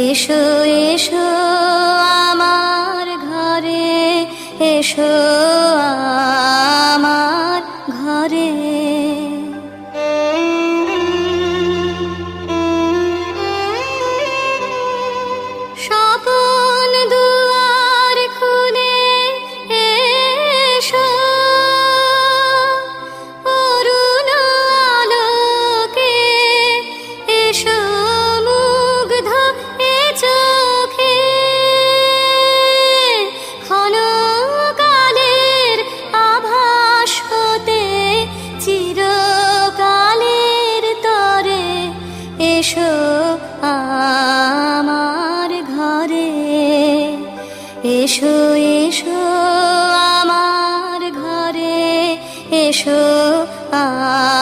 এসো এসো আমার ঘরে এসো আমার ঘরে। এসো আমার ঘরে। এসো এসো আমার ঘরে। এসো আমার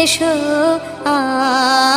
এসো আ